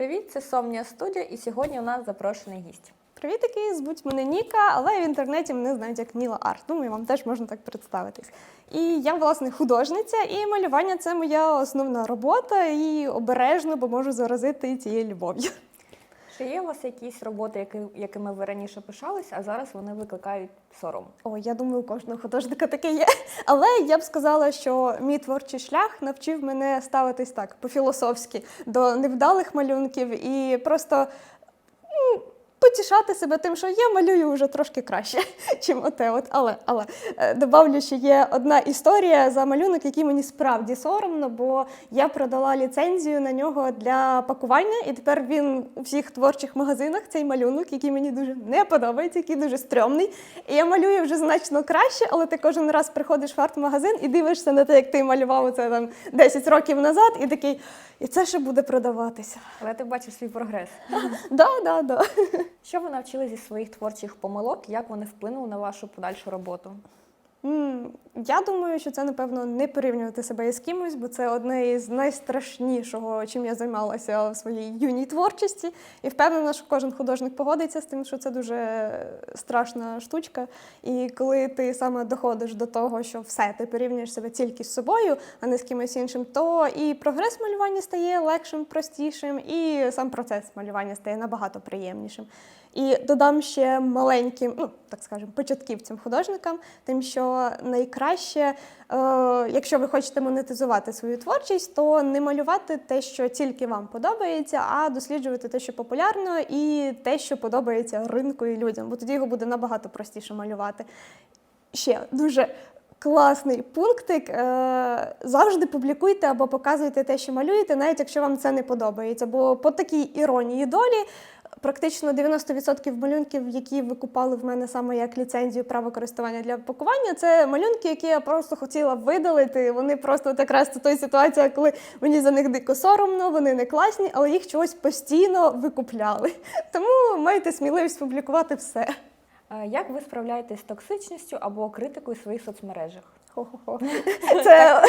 привіт! Це Сомня Студія, і сьогодні у нас запрошений гість. Привітки, звуть мене Ніка, але в інтернеті мене знають як Ніла Арт. Думаю, вам теж можна так представитись. І я, власне, художниця, і малювання це моя основна робота, і обережно, бо можу заразити цією любов'ю. Чи є у вас якісь роботи, які, якими ви раніше пишалися, а зараз вони викликають сором? О, я думаю, у кожного художника таке є. Але я б сказала, що мій творчий шлях навчив мене ставитись так по-філософськи до невдалих малюнків і просто. Потішати себе тим, що я малюю вже трошки краще, чим оте. От. Але, але е, добавлю, що є одна історія за малюнок, який мені справді соромно, бо я продала ліцензію на нього для пакування, і тепер він у всіх творчих магазинах цей малюнок, який мені дуже не подобається, який дуже стрьомний. І я малюю вже значно краще, але ти кожен раз приходиш в арт-магазин і дивишся на те, як ти малював це там 10 років назад, і такий, і це ще буде продаватися. Але ти бачиш свій прогрес. Да, да, да. Що ви навчили зі своїх творчих помилок? Як вони вплинули на вашу подальшу роботу? Я думаю, що це напевно не порівнювати себе із кимось, бо це одне із найстрашнішого, чим я займалася в своїй юній творчості. І впевнена, що кожен художник погодиться з тим, що це дуже страшна штучка. І коли ти саме доходиш до того, що все, ти порівнюєш себе тільки з собою, а не з кимось іншим, то і прогрес малювання стає легшим, простішим, і сам процес малювання стає набагато приємнішим. І додам ще маленьким, ну так скажемо, початківцям художникам, тим, що найкраще, е, якщо ви хочете монетизувати свою творчість, то не малювати те, що тільки вам подобається, а досліджувати те, що популярно, і те, що подобається ринку і людям, бо тоді його буде набагато простіше малювати. Ще дуже. Класний пунктик. Е, Завжди публікуйте або показуйте те, що малюєте, навіть якщо вам це не подобається. Бо по такій іронії долі практично 90% малюнків, які ви купали в мене саме як ліцензію право користування для пакування, це малюнки, які я просто хотіла видалити. Вони просто от якраз це той ситуація, коли мені за них дико соромно, вони не класні, але їх чогось постійно викупляли. Тому маєте сміливість публікувати все. Як ви справляєтесь з токсичністю або критикою в своїх соцмережах? Хо-хо-хо. Це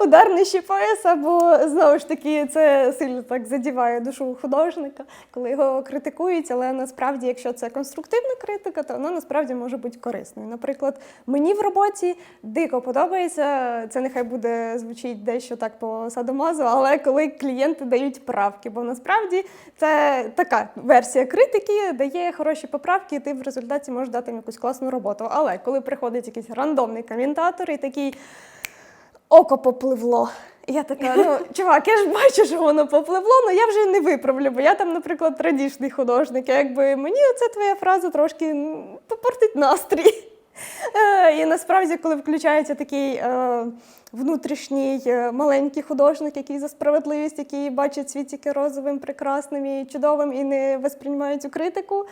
удар нижче пояса, бо знову ж таки це сильно так задіває душу художника, коли його критикують. Але насправді, якщо це конструктивна критика, то вона насправді може бути корисною. Наприклад, мені в роботі дико подобається. Це нехай буде звучить дещо так по садомазу, але коли клієнти дають правки, бо насправді це така версія критики, дає хороші поправки, і ти в результаті можеш дати їм якусь класну роботу. Але коли приходить якийсь рандомний коментатор і такий око попливло. І Я така, ну чувак, я ж бачу, що воно попливло, але я вже не виправлю, бо я там, наприклад, радішний художник. Якби мені оця твоя фраза трошки попортить настрій. Е, І насправді, коли включається такий е, внутрішній е, маленький художник, який за справедливість, який бачить світ тільки розовим, прекрасним і чудовим і не восприймає цю критику,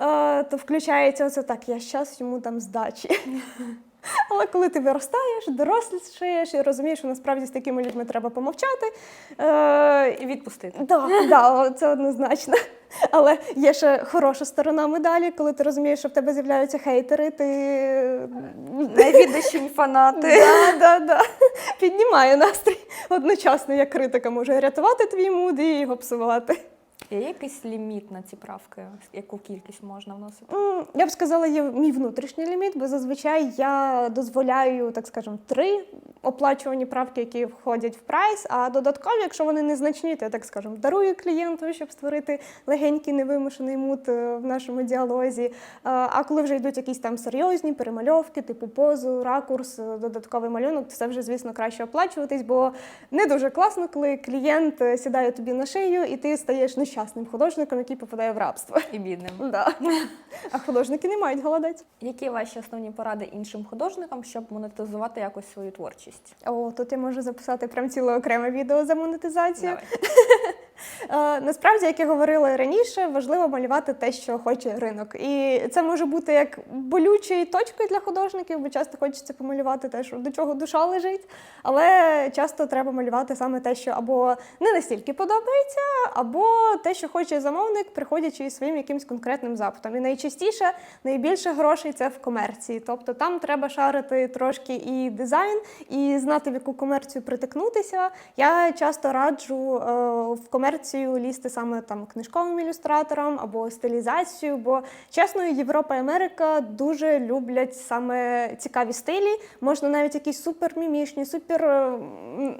е, то включається оце так, я щас йому дам здачі. Але коли ти виростаєш, дорослішаєш і розумієш, що насправді з такими людьми треба помовчати. Е, І відпустити. Да, да, це однозначно. Але є ще хороша сторона медалі, коли ти розумієш, що в тебе з'являються хейтери, ти Найвіддаші фанати. да, да, да. піднімає настрій. Одночасно, як критика може рятувати твій муд і його псувати. Є якийсь ліміт на ці правки? Яку кількість можна вносити? М, Я б сказала, є мій внутрішній ліміт, бо зазвичай я дозволяю, так скажемо, три оплачувані правки, які входять в прайс, а додаткові, якщо вони незначні, то я так скажемо, дарую клієнту, щоб створити легенький невимушений мут е, в нашому діалозі. А а коли вже йдуть якісь там серйозні перемальовки, типу позу, ракурс, е, додатковий малюнок, то це вже, звісно, краще оплачуватись, бо не дуже класно, коли клієнт е, сідає тобі на шию, і ти стаєш нещасним художником, який попадає в рабство. І бідним. Да. А художники не мають голодець. Які ваші основні поради іншим художникам, щоб монетизувати якось свою творчість? О, тут я можу записати прям ціле окреме відео за монетизацію. Давай. Е, Насправді, як я говорила раніше, важливо малювати те, що хоче ринок. І це може бути як болючою точкою для художників, бо часто хочеться помалювати те, що до чого душа лежить. Але часто треба малювати саме те, що або не настільки подобається, або те, що хоче замовник, приходячи із своїм якимсь конкретним запитом. І найчастіше найбільше грошей це в комерції. Тобто там треба шарити трошки і дизайн, і знати, в яку комерцію притикнутися. Я часто раджу е, в комерції комерцію лізти саме там книжковим ілюстратором або стилізацію. Бо чесно, Європа і Америка дуже люблять саме цікаві стилі. Можна навіть якісь супер мімішні, супер е,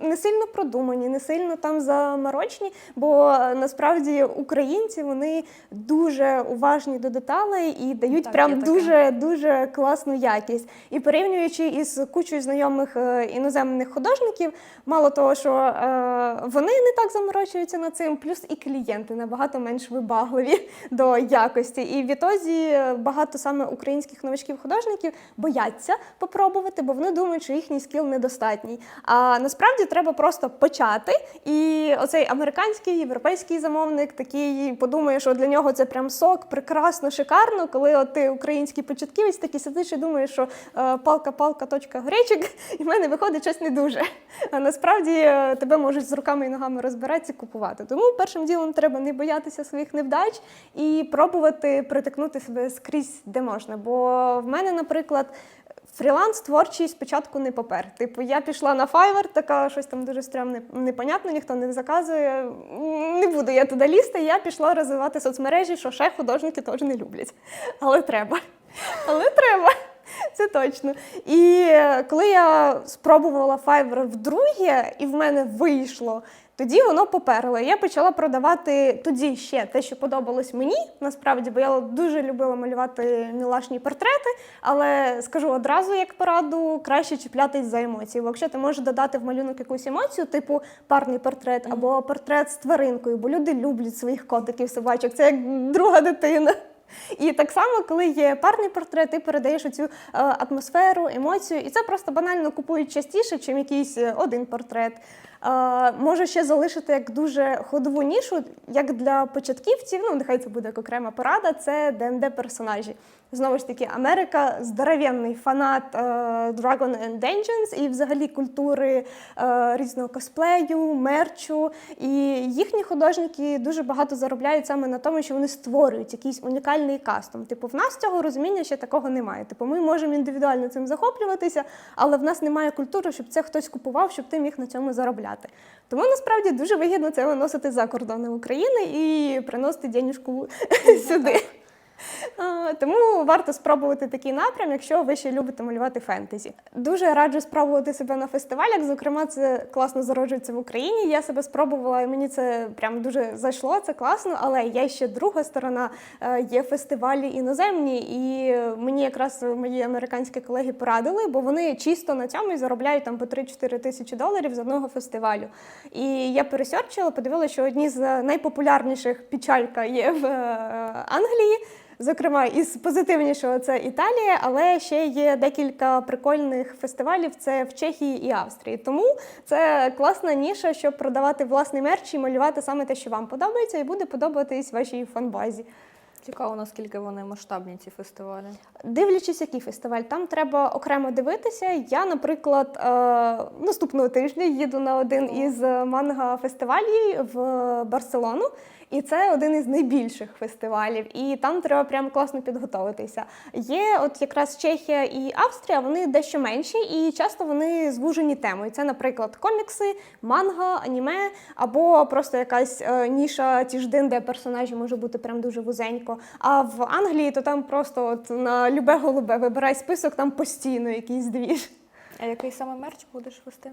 не сильно продумані, не сильно там заморочні. Бо е, насправді українці вони дуже уважні до деталей і дають Так, прям дуже дуже класну якість. І порівнюючи із кучою знайомих е, іноземних художників, мало того, що е, вони не так заморочуються над цим, плюс і клієнти набагато менш вибагливі до якості. І відтоді е, багато саме українських новачків художників бояться попробувати, бо вони думають, що їхній скіл недостатній. А насправді треба просто почати. І оцей американський, європейський замовник такий подумає, що для нього це прям сок, прекрасно, шикарно. Коли от ти український початківець, такий сидиш і думаєш, що е, палка-палка, точка гречик, і в мене виходить щось не дуже. А насправді е, тебе можуть з руками і ногами розбиратися купувати. Тому першим ділом треба не боятися своїх невдач і пробувати притикнути себе скрізь, де можна. Бо в мене, наприклад. Фріланс творчий спочатку не попер. Типу, я пішла на Fiverr, така щось там дуже стрьомне, непонятно, ніхто не заказує. Не буду я туди лізти. Я пішла розвивати соцмережі, що ще художники теж не люблять. Але треба. Але треба. Це точно. І е, коли я спробувала Fiverr вдруге, і в мене вийшло, тоді воно поперло. Я почала продавати тоді ще те, що подобалось мені, насправді, бо я дуже любила малювати мілашні портрети, але скажу одразу, як пораду, краще чіплятись за емоції. Бо якщо ти можеш додати в малюнок якусь емоцію, типу парний портрет або портрет з тваринкою, бо люди люблять своїх котиків, собачок, це як друга дитина. І так само, коли є парний портрет, ти передаєш оцю е, атмосферу, емоцію, і це просто банально купують частіше, ніж якийсь е, один портрет. Може ще залишити як дуже ходову нішу, як для початківців. Ну, нехай це буде як окрема порада, це ДНД персонажі. Знову ж таки, Америка здоровенний фанат е, Dragon and Dungeons і взагалі культури е, різного косплею, мерчу. І їхні художники дуже багато заробляють саме на тому, що вони створюють якийсь унікальний кастом. Типу, в нас цього розуміння ще такого немає. Типу, ми можемо індивідуально цим захоплюватися, але в нас немає культури, щоб це хтось купував, щоб ти міг на цьому заробляти. Тому насправді дуже вигідно це виносити за кордони України і приносити денежку сюди. Тому варто спробувати такий напрям, якщо ви ще любите малювати фентезі. Дуже раджу спробувати себе на фестивалях. Зокрема, це класно зароджується в Україні. Я себе спробувала, і мені це прям дуже зайшло. Це класно. Але є ще друга сторона. Е, Є фестивалі іноземні, і мені якраз мої американські колеги порадили, бо вони чисто на цьому і заробляють там по 3-4 тисячі доларів з одного фестивалю. І я пересерчила, подивилася, що одні з найпопулярніших печалька є в е, Англії. Зокрема, із позитивнішого це Італія, але ще є декілька прикольних фестивалів. Це в Чехії і Австрії. Тому це класна ніша, щоб продавати власний мерч і малювати саме те, що вам подобається, і буде подобатись вашій фанбазі. Цікаво, наскільки вони масштабні, ці фестивалі. Дивлячись, який фестиваль, там треба окремо дивитися. Я, наприклад, е, наступного тижня їду на один із манга-фестивалів в Барселону. І це один із найбільших фестивалів, і там треба прям класно підготуватися. Є от якраз Чехія і Австрія, вони дещо менші, і часто вони звужені темою. Це, наприклад, комікси, манга, аніме, або просто якась е, ніша ті ж де персонажі може бути прям дуже вузенько. А в Англії то там просто от на любе голубе вибирай список, там постійно якийсь двіж. А який саме мерч будеш вести?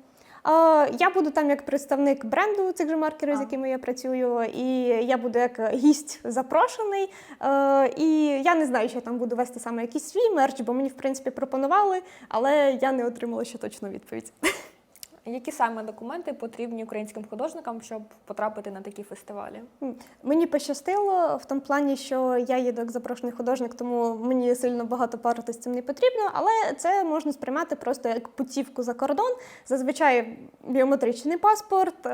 Я буду там як представник бренду цих же маркерів, з якими я працюю, і я буду як гість запрошений. Е, І я не знаю, що я там буду вести саме якийсь свій мерч, бо мені в принципі пропонували, але я не отримала ще точну відповідь. Які саме документи потрібні українським художникам, щоб потрапити на такі фестивалі? Мені пощастило в тому плані, що я їду як запрошений художник, тому мені сильно багато парити з цим не потрібно, але це можна сприймати просто як путівку за кордон. Зазвичай біометричний паспорт.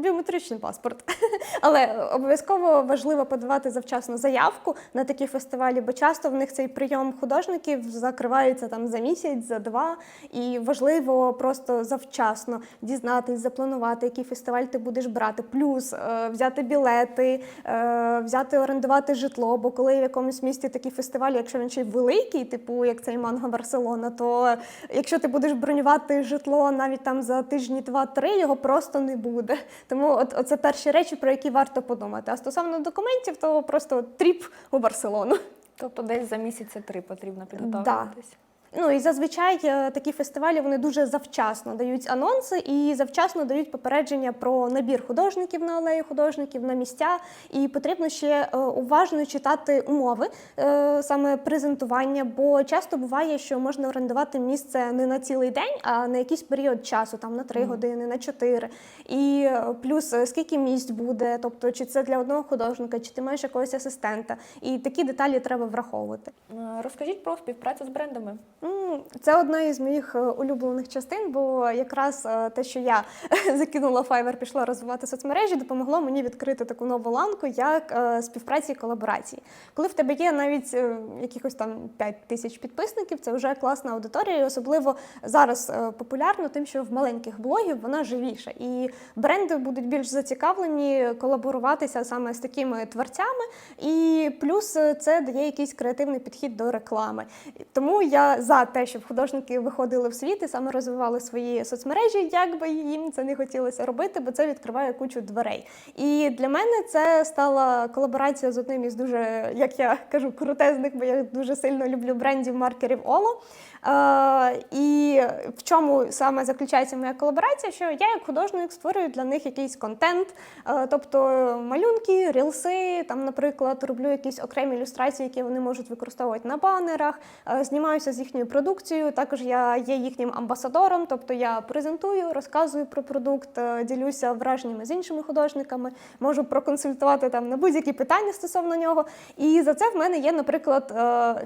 Біометричний паспорт. Але обов'язково важливо подавати завчасно заявку на такі фестивалі, бо часто в них цей прийом художників закривається там за місяць, за два. І важливо просто завчасно дізнатись, запланувати, який фестиваль ти будеш брати. Плюс е, взяти білети, е, взяти орендувати житло. Бо коли в якомусь місті такий фестиваль, якщо він ще великий, типу як цей Манго Барселона, то якщо ти будеш бронювати житло навіть там за тижні два-три, його просто не буде. Тому от, оце перші речі, про які варто подумати. А стосовно документів, то просто тріп у Барселону. Тобто десь за місяця три потрібно підготовитись. Ну і зазвичай е, такі фестивалі вони дуже завчасно дають анонси і завчасно дають попередження про набір художників на алеї художників на місця. І потрібно ще е, уважно читати умови е, саме презентування, бо часто буває, що можна орендувати місце не на цілий день, а на якийсь період часу, там на 3 години, на 4. І плюс скільки місць буде, тобто чи це для одного художника, чи ти маєш якогось асистента. І такі деталі треба враховувати. Розкажіть про співпрацю з брендами. Це одна із моїх е, улюблених частин, бо якраз е, те, що я закинула Fiverr, пішла розвивати соцмережі, допомогло мені відкрити таку нову ланку, як е, співпраці і колаборації. Коли в тебе є навіть якихось там 5 тисяч підписників, це вже класна аудиторія, і особливо зараз популярно тим, що в маленьких блогів вона живіша. І бренди будуть більш зацікавлені колаборуватися саме з такими творцями, і плюс це дає якийсь креативний підхід до реклами. Тому я за те, щоб художники виходили в світ і саме розвивали свої соцмережі, як би їм це не хотілося робити, бо це відкриває кучу дверей. І для мене це стала колаборація з одним із дуже, як я кажу, крутезних, бо я дуже сильно люблю брендів маркерів Оло. Е, і в чому саме заключається моя колаборація? Що я як художник створюю для них якийсь контент, е, тобто малюнки, рілси, там, наприклад, роблю якісь окремі ілюстрації, які вони можуть використовувати на банерах, е, знімаюся з їхньою продукцією. Також я є їхнім амбасадором, тобто я презентую, розказую про продукт, ділюся враженнями з іншими художниками, можу проконсультувати там на будь-які питання стосовно нього. І за це в мене є, наприклад,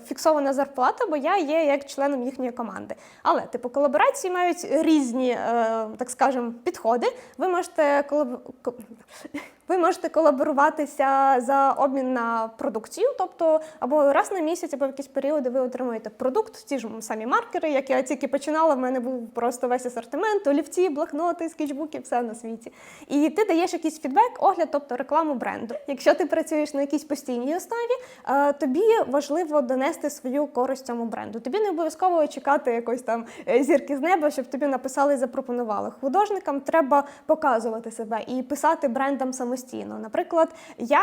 фіксована зарплата, бо я є як членом їхньої команди. Але типу колаборації мають різні, е, так скажемо, підходи. Ви можете колаб... ви можете колаборуватися за обмін на продукцію, тобто або раз на місяць, або в якісь періоди ви отримуєте продукт, ті ж самі маркери, як я тільки починала, в мене був просто весь асортимент, олівці, блокноти, скетчбуки, все на світі. І ти даєш якийсь фідбек, огляд, тобто рекламу бренду. Якщо ти працюєш на якійсь постійній основі, е, тобі важливо донести свою користь цьому бренду. Тобі не обов'язково чекати якоїсь там е, зірки з неба, щоб тобі написали і запропонували. Художникам треба показувати себе і писати брендам самостійно. Наприклад, я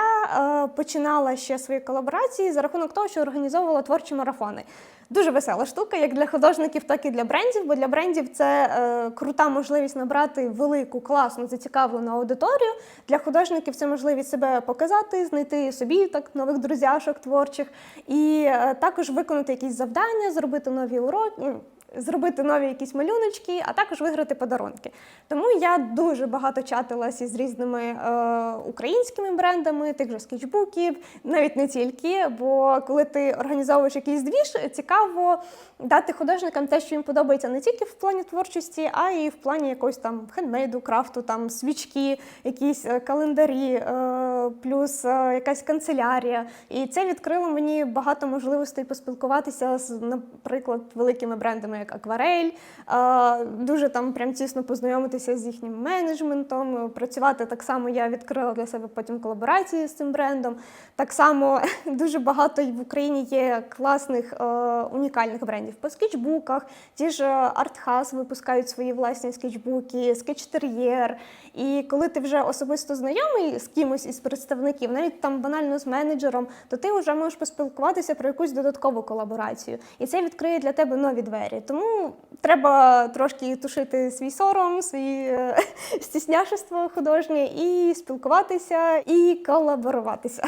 е, починала ще свої колаборації за рахунок того, що організовувала творчі марафони. Дуже весела штука, як для художників, так і для брендів, бо для брендів це е, крута можливість набрати велику, класну, зацікавлену аудиторію. Для художників це можливість себе показати, знайти собі так нових друзяшок творчих, і е, також виконати якісь завдання, зробити нові уроки. Зробити нові якісь малюночки, а також виграти подарунки. Тому я дуже багато чатилася з різними е, українськими брендами, тих же скетчбуків, навіть не тільки. Бо коли ти організовуєш якийсь двіж, цікаво дати художникам те, що їм подобається не тільки в плані творчості, а й в плані якогось там хендмейду, крафту, там свічки, якісь е, календарі, е, плюс е, якась канцелярія. І це відкрило мені багато можливостей поспілкуватися з, наприклад, великими брендами, як Акварель, е, дуже там прям тісно познайомитися з їхнім менеджментом. Працювати так само я відкрила для себе потім колаборації з цим брендом. Так само дуже багато в Україні є класних е, унікальних брендів по скетчбуках. Ті ж Артхас випускають свої власні скетчбуки, скетчтер'єр. І коли ти вже особисто знайомий з кимось із представників, навіть там банально з менеджером, то ти вже можеш поспілкуватися про якусь додаткову колаборацію. І це відкриє для тебе нові двері. Тому треба трошки тушити свій сором, свій е, стісняшество художнє і спілкуватися, і колаборуватися.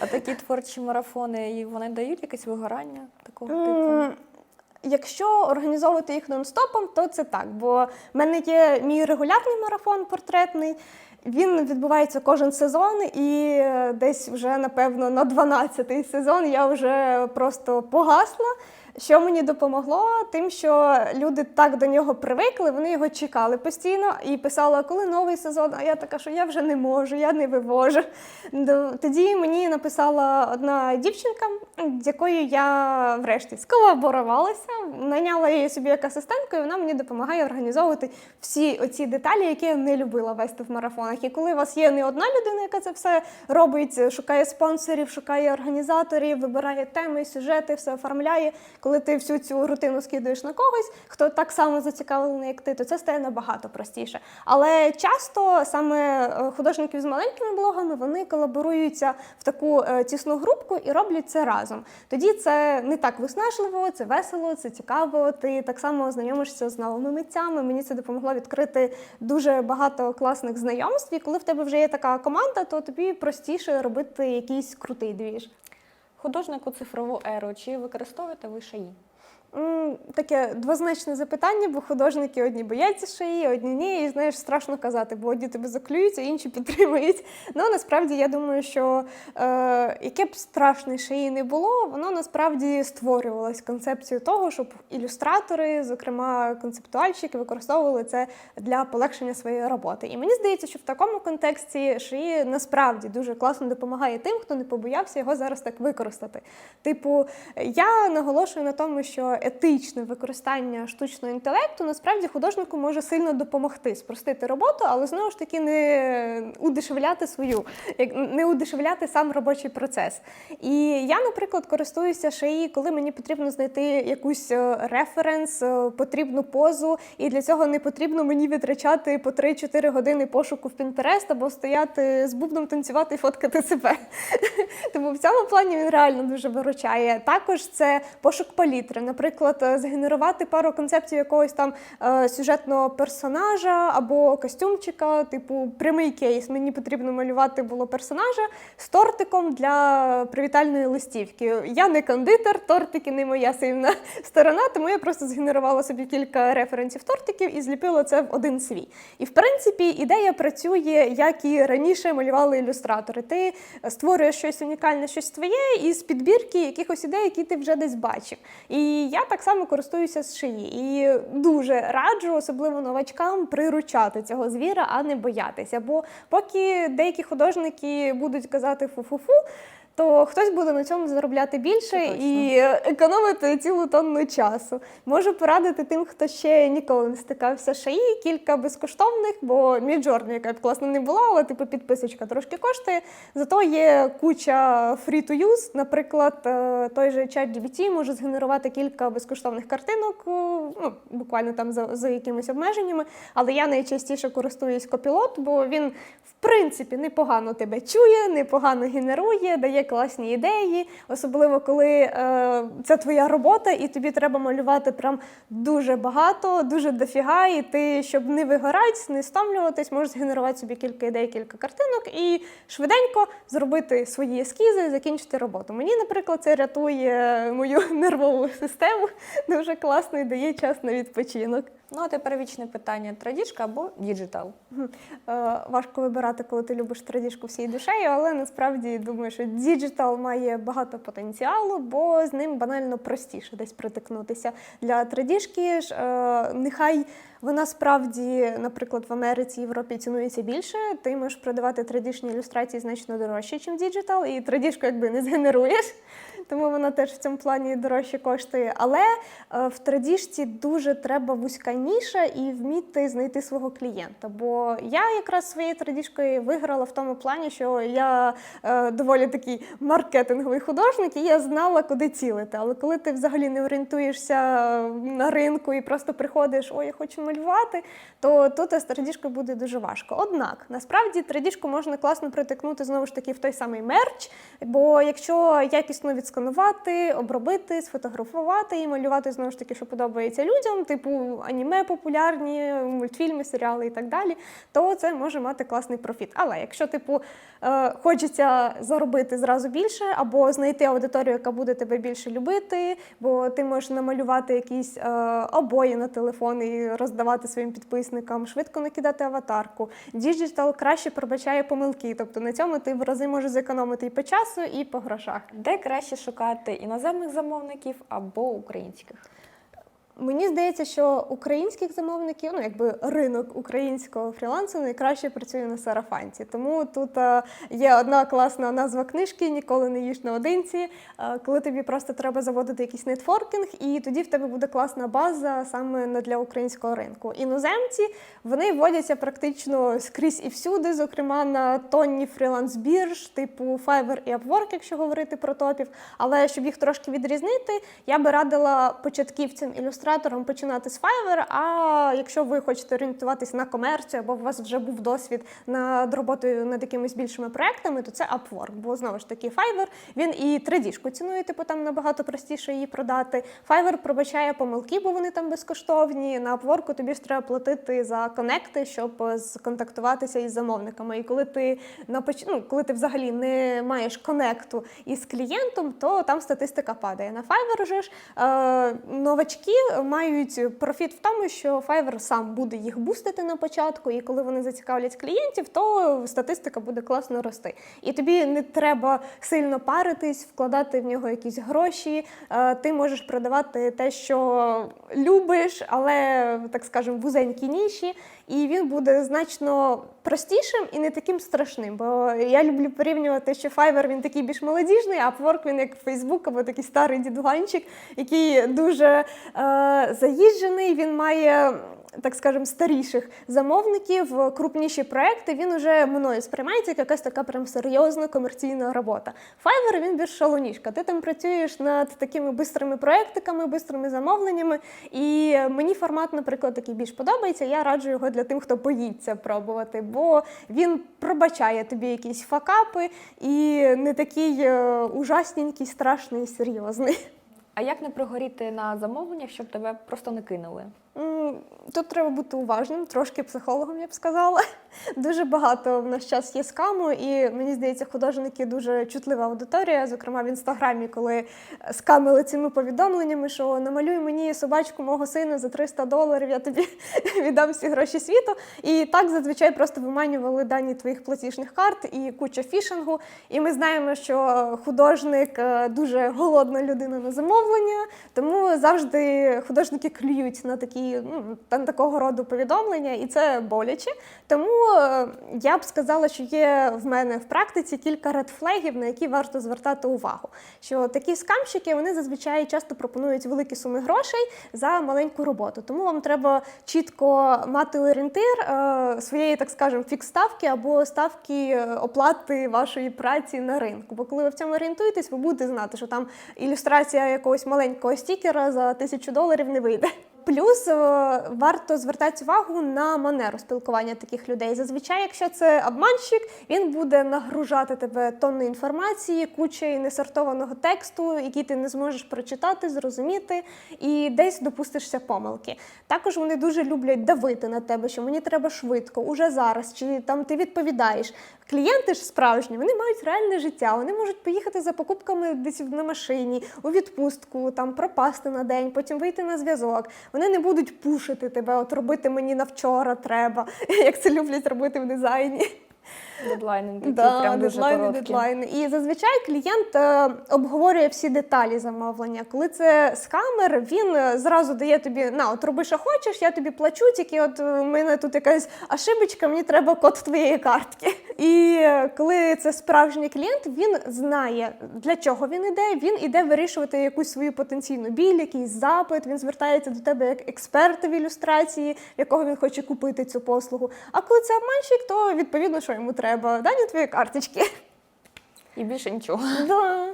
А такі творчі марафони, вони дають якесь вигорання такого типу? Якщо організовувати їх нон-стопом, то це так. Бо в мене є мій регулярний марафон портретний. Він відбувається кожен сезон, і е, десь вже, напевно, на 12-й сезон я вже просто погасла. Що мені допомогло? Тим, що люди так до нього привикли, вони його чекали постійно і писали, коли новий сезон. А я така, що я вже не можу, я не вивожу. Тоді мені написала одна дівчинка, з якою я врешті сколаборувалася, наняла її собі як асистентку, і вона мені допомагає організовувати всі оці деталі, які я не любила вести в марафонах. І коли у вас є не одна людина, яка це все робить, шукає спонсорів, шукає організаторів, вибирає теми, сюжети, все оформляє. Коли ти всю цю рутину скидуєш на когось, хто так само зацікавлений, як ти, то це стає набагато простіше. Але часто саме е, художники з маленькими блогами вони колаборуються в таку е, тісну групку і роблять це разом. Тоді це не так виснажливо, це весело, це цікаво. Ти так само знайомишся з новими митцями. Мені це допомогло відкрити дуже багато класних знайомств. І коли в тебе вже є така команда, то тобі простіше робити якийсь крутий двіж. Художнику цифрову еру, чи використовуєте ви шаї? Таке двозначне запитання, бо художники одні бояться шиї, одні ні, і знаєш, страшно казати, бо одні тебе заклюються, інші підтримують. Ну насправді я думаю, що е, яке б страшне шиї не було, воно насправді створювалось концепцією того, щоб ілюстратори, зокрема концептуальщики, використовували це для полегшення своєї роботи. І мені здається, що в такому контексті шиї насправді дуже класно допомагає тим, хто не побоявся його зараз так використати. Типу, я наголошую на тому, що етичне використання штучного інтелекту насправді художнику може сильно допомогти спростити роботу, але знову ж таки не удешевляти свою, як не удешевляти сам робочий процес. І я, наприклад, користуюся шиї, коли мені потрібно знайти якусь е, референс, е, потрібну позу, і для цього не потрібно мені витрачати по 3-4 години пошуку в Pinterest або стояти з бубном танцювати і фоткати себе. Тому в цьому плані він реально дуже виручає. Також це пошук палітри. Наприклад, е, згенерувати пару концепцій якогось там е, сюжетного персонажа або костюмчика, типу прямий кейс. Мені потрібно малювати було персонажа з тортиком для привітальної листівки. Я не кондитер, тортики не моя сильна сторона, тому я просто згенерувала собі кілька референсів тортиків і зліпила це в один свій. І в принципі ідея працює, як і раніше малювали ілюстратори. Ти створюєш щось унікальне, щось твоє із підбірки якихось ідей, які ти вже десь бачив. І я так само користуюся з шиї. І дуже раджу, особливо новачкам, приручати цього звіра, а не боятися. Бо поки деякі художники будуть казати фу-фу-фу. То хтось буде на цьому заробляти більше і економити цілу тонну часу. Можу порадити тим, хто ще ніколи не стикався з шиї, кілька безкоштовних, бо Midjourney, яка б класно не була, але типу підписочка трошки коштує. Зато є куча free to use. Наприклад, е, той же ChatGPT може згенерувати кілька безкоштовних картинок, е, ну буквально там за, за якимись обмеженнями. Але я найчастіше користуюсь копілот, бо він в принципі непогано тебе чує, непогано генерує, дає класні ідеї, особливо коли е, це твоя робота, і тобі треба малювати прям дуже багато, дуже дофіга, і ти, щоб не вигорати, не стомлюватись, можеш згенерувати собі кілька ідей, кілька картинок і швиденько зробити свої ескізи закінчити роботу. Мені, наприклад, це рятує мою нервову систему дуже класно і дає час на відпочинок. Ну а тепер вічне питання: традішка або діджитал? Е, Важко вибирати, коли ти любиш традіжку всією душею, але насправді думаю, що діджитал має багато потенціалу, бо з ним банально простіше десь притикнутися. Для традіжки ж е, нехай вона справді, наприклад, в Америці, Європі цінується більше. Ти можеш продавати традішні ілюстрації значно дорожче, ніж діджитал, і традіжку якби не згенеруєш. Тому вона теж в цьому плані дорожче коштує. Але е, в традіжці дуже треба вузька ніша і вміти знайти свого клієнта. Бо я якраз своєю традіжкою виграла в тому плані, що я е, доволі такий маркетинговий художник, і я знала, куди цілити. Але коли ти взагалі не орієнтуєшся на ринку і просто приходиш, ой, я хочу малювати, то тут з традіжкою буде дуже важко. Однак, насправді традіжку можна класно притикнути знову ж таки в той самий мерч, бо якщо якісно відсканувати, обробити, сфотографувати і малювати знову ж таки, що подобається людям, типу аніме популярні, мультфільми, серіали і так далі, то це може мати класний профіт. Але якщо, типу, е, хочеться заробити зразу більше, або знайти аудиторію, яка буде тебе більше любити, бо ти можеш намалювати якісь е, обої на телефон і роздавати своїм підписникам, швидко накидати аватарку. Діджитал краще пробачає помилки, тобто на цьому ти в рази можеш зекономити і по часу, і по грошах. Де краще шукати іноземних замовників або українських? Мені здається, що українських замовників, ну якби ринок українського фрілансу найкраще працює на сарафанці. Тому тут е, є одна класна назва книжки Ніколи не їж наодинці, е, коли тобі просто треба заводити якийсь нетворкінг, і тоді в тебе буде класна база саме для українського ринку. Іноземці вони вводяться практично скрізь і всюди, зокрема на тонні фріланс-бірж, типу Fiverr і Upwork, якщо говорити про топів. Але щоб їх трошки відрізнити, я би радила початківцям ілюстраторам починати з Fiverr, А якщо ви хочете орієнтуватись на комерцію, або у вас вже був досвід над роботою над якимись більшими проектами, то це Upwork. Бо знову ж таки, Fiverr, він і 3D-шку цінує, типу там набагато простіше її продати. Fiverr пробачає помилки, бо вони там безкоштовні. На Upwork тобі ж треба платити за конекти, щоб е, сконтактуватися із замовниками. І коли ти на поч... ну, коли ти взагалі не маєш конекту із клієнтом, то там статистика падає. На Fiverr же ж е, новачки мають профіт в тому, що Fiverr сам буде їх бустити на початку, і коли вони зацікавлять клієнтів, то статистика буде класно рости. І тобі не треба сильно паритись, вкладати в нього якісь гроші. Е, ти можеш продавати те, що любиш, але так скажемо, вузенькі ніші, і він буде значно простішим і не таким страшним. Бо я люблю порівнювати, що Fiverr він такий більш молодіжний, а Upwork він як Facebook або такий старий дідуганчик, який дуже е, заїжджений. Він має. Так скажемо, старіших замовників, крупніші проекти, він уже мною сприймається як якась така прям серйозна комерційна робота. Fiverr, він більш шалоніжка. Ти там працюєш над такими бистрими проектиками, бистрими замовленнями. І мені формат, наприклад, такий більш подобається. Я раджу його для тим, хто боїться пробувати, бо він пробачає тобі якісь факапи і не такий е, ужасненький, страшний, серйозний. А як не прогоріти на замовленнях, щоб тебе просто не кинули? Тут треба бути уважним, трошки психологом, я б сказала. Дуже багато в наш час є скаму, і мені здається, художники дуже чутлива аудиторія. Зокрема, в інстаграмі, коли скамили цими повідомленнями, що намалюй мені собачку мого сина за 300 доларів, я тобі віддам всі гроші світу. І так зазвичай просто виманювали дані твоїх платіжних карт і куча фішингу. І ми знаємо, що художник е, дуже голодна людина на замовлення, тому завжди художники клюють на такі ну, на такого роду повідомлення, і це боляче. Тому е, я б сказала, що є в мене в практиці кілька редфлегів, на які варто звертати увагу. Що такі скамщики вони зазвичай часто пропонують великі суми грошей за маленьку роботу. Тому вам треба чітко мати орієнтир е, своєї, так скажемо, фікс-ставки або ставки е, оплати вашої праці на ринку. Бо коли ви в цьому орієнтуєтесь, ви будете знати, що там ілюстрація якогось маленького стікера за тисячу доларів не вийде. Плюс е, варто звертати увагу на манеру спілкування таких людей. Зазвичай, якщо це обманщик, він буде нагружати тебе тонною інформації, кучею несортованого тексту, який ти не зможеш прочитати, зрозуміти, і десь допустишся помилки. Також вони дуже люблять давити на тебе, що мені треба швидко, уже зараз, чи там ти відповідаєш. Клієнти ж справжні, вони мають реальне життя, вони можуть поїхати за покупками десь на машині, у відпустку, там пропасти на день, потім вийти на зв'язок. Вони не будуть пушити тебе, от робити мені на вчора треба, як це люблять робити в дизайні. Дедлайни такі Да, прям дуже дедлайни, короткі. дедлайни. І зазвичай клієнт е, обговорює всі деталі замовлення. Коли це скамер, він е, зразу дає тобі на от роби, що хочеш, я тобі плачу, тільки от е, у мене тут якась ошибочка, мені треба код твоєї картки. І е, коли це справжній клієнт, він знає для чого він іде. Він іде вирішувати якусь свою потенційну біль, якийсь запит. Він звертається до тебе як експерта в ілюстрації, якого він хоче купити цю послугу. А коли це обманщик, то відповідно, що йому треба дані твої карточки. І більше нічого. Да.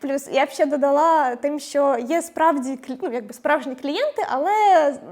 Плюс я б ще додала тим, що є справді ну, якби справжні клієнти, але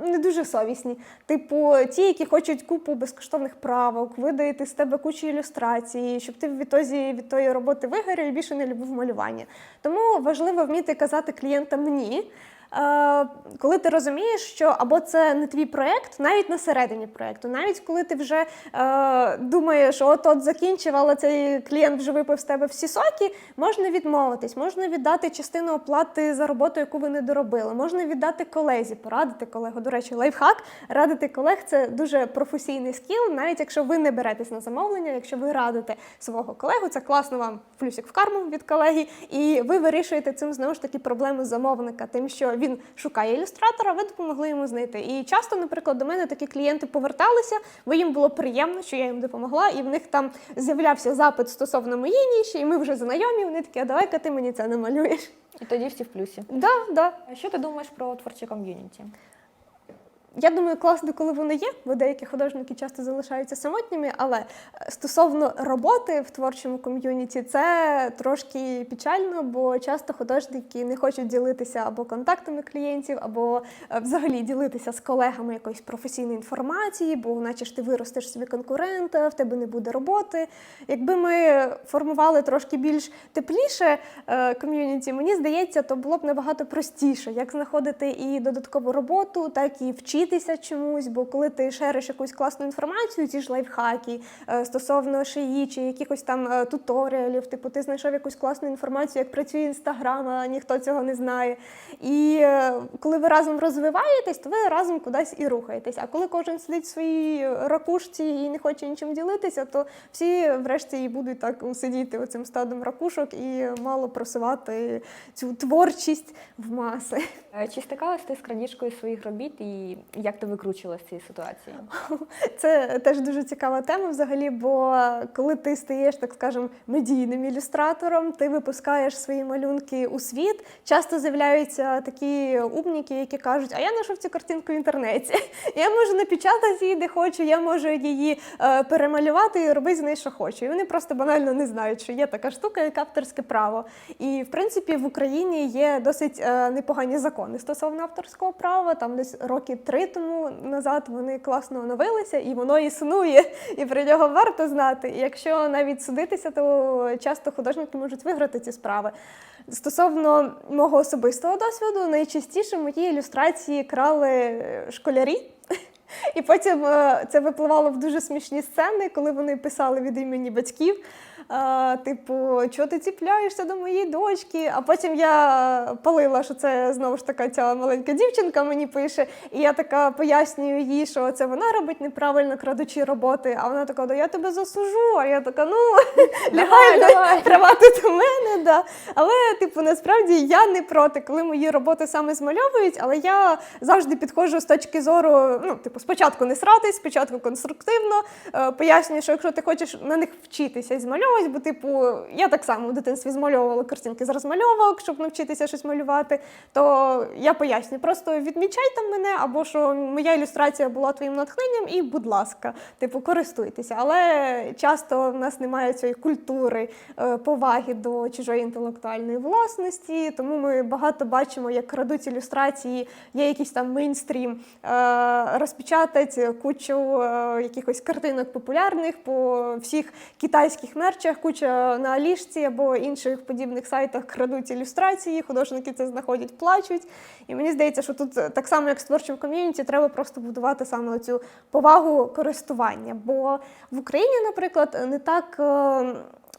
не дуже совісні. Типу, ті, які хочуть купу безкоштовних правок, видаїти з тебе кучу ілюстрацій, щоб ти відтоді від тої роботи вигорів і більше не любив малювання. Тому важливо вміти казати клієнтам ні. Е, коли ти розумієш, що або це не твій проєкт, навіть на середині проєкту, навіть коли ти вже е, думаєш, от от закінчив, але цей клієнт вже випив з тебе всі соки, можна відмовитись, можна віддати частину оплати за роботу, яку ви не доробили, можна віддати колезі, порадити колегу. До речі, лайфхак, радити колег це дуже професійний скіл, навіть якщо ви не беретесь на замовлення, якщо ви радите свого колегу, це класно вам плюсик в карму від колеги, і ви вирішуєте цим знову ж таки проблему замовника, тим, що він шукає ілюстратора, ви допомогли йому знайти. І часто, наприклад, до мене такі клієнти поверталися, бо їм було приємно, що я їм допомогла, і в них там з'являвся запит стосовно моїй ніші, і ми вже знайомі. Вони такі, а давай-ка ти мені це намалюєш. І тоді всі в плюсі. Да, да. А Що ти думаєш про творче ком'юніті? Я думаю, класно, коли воно є, бо деякі художники часто залишаються самотніми, але е, стосовно роботи в творчому ком'юніті, це трошки печально, бо часто художники не хочуть ділитися або контактами клієнтів, або е, взагалі ділитися з колегами якоїсь професійної інформації, бо наче ж ти виростеш собі конкурента, в тебе не буде роботи. Якби ми формували трошки більш тепліше е, ком'юніті, мені здається, то було б набагато простіше, як знаходити і додаткову роботу, так і вчитися чомусь. Бо коли ти шериш якусь класну інформацію, ці ж лайфхаки е, стосовно шиї чи якихось там е, туторіалів, типу ти знайшов якусь класну інформацію, як працює інстаграм, а ніхто цього не знає. І е, коли ви разом розвиваєтесь, то ви разом кудись і рухаєтесь. А коли кожен сидить в своїй ракушці і не хоче нічим ділитися, то всі врешті і будуть так сидіти оцим стадом ракушок і мало просувати цю творчість в маси. Чи стикалась ти з крадіжкою своїх робіт і як ти викручувалась з цієї ситуації? Це теж дуже цікава тема взагалі, бо коли ти стаєш, так скажем, медійним ілюстратором, ти випускаєш свої малюнки у світ. Часто з'являються такі умніки, які кажуть, а я знайшов цю картинку в інтернеті. Я можу напечатати її, де хочу, я можу її е, перемалювати і робити з нею, що хочу. І вони просто банально не знають, що є така штука, як авторське право. І в принципі в Україні є досить е, непогані закони стосовно авторського права. Там десь роки три тому назад вони класно оновилися, і воно існує, і про нього варто знати. І якщо навіть судитися, то часто художники можуть виграти ці справи. Стосовно мого особистого досвіду, найчастіше мої ілюстрації крали е, школярі. І потім е, це випливало в дуже смішні сцени, коли вони писали від імені батьків. Типу, чого ти ціпляєшся до моєї дочки? А потім я палила, що це знову ж така ця маленька дівчинка мені пише, і я така пояснюю їй, що це вона робить неправильно крадучи роботи. А вона така, да я тебе засужу. А я така, ну лягай давай. права тут у мене, да. Але, типу, насправді я не проти, коли мої роботи саме змальовують, але я завжди підходжу з точки зору, ну, типу, спочатку не сратись, спочатку конструктивно, е, пояснюю, що якщо ти хочеш на них вчитися і змальовувати, бо, типу, я так само в дитинстві змальовувала картинки з розмальовок, щоб навчитися щось малювати, то я пояснюю, просто відмічай там мене, або що моя ілюстрація була твоїм натхненням, і, будь ласка, типу, користуйтеся. Але часто в нас немає цієї культури е, поваги до чужої інтелектуальної власності, тому ми багато бачимо, як крадуть ілюстрації, є якийсь там мейнстрім, е, розпечатать кучу е, якихось картинок популярних по всіх китайських мерчах, куча на Алішці або інших подібних сайтах крадуть ілюстрації, художники це знаходять, плачуть. І мені здається, що тут е, так само, як з творчим ком'юніті, треба просто будувати саме цю повагу користування. Бо в Україні, наприклад, не так е,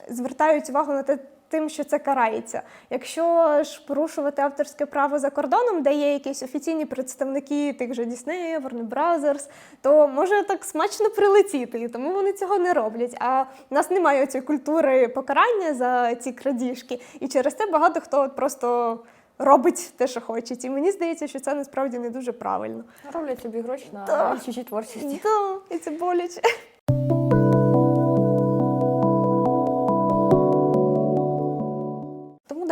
звертають увагу на те. Тим, що це карається. Якщо ж порушувати авторське право за кордоном, де є якісь офіційні представники тих же Disney, Warner Brothers, то може так смачно прилетіти, і тому вони цього не роблять. А в нас немає цієї культури покарання за ці крадіжки, і через це багато хто просто робить те, що хоче. І мені здається, що це насправді не дуже правильно. Роблять собі гроші на Так. чужій творчості. Да, і це боляче.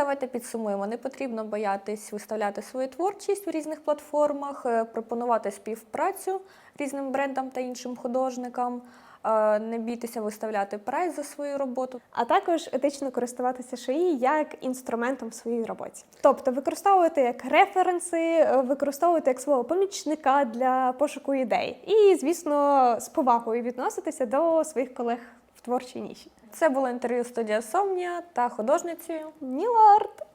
Давайте підсумуємо. Не потрібно боятись виставляти свою творчість в різних платформах, е, пропонувати співпрацю різним брендам та іншим художникам. е, Не бійтеся виставляти прайс за свою роботу. а також етично користуватися шиї як інструментом в своїй роботі. Тобто використовувати як референси, е, використовувати як свого помічника для пошуку ідей. І, звісно, з повагою відноситися до своїх колег в творчій ніші. Це було інтерв'ю студія Сомнія та художницею. Нілард!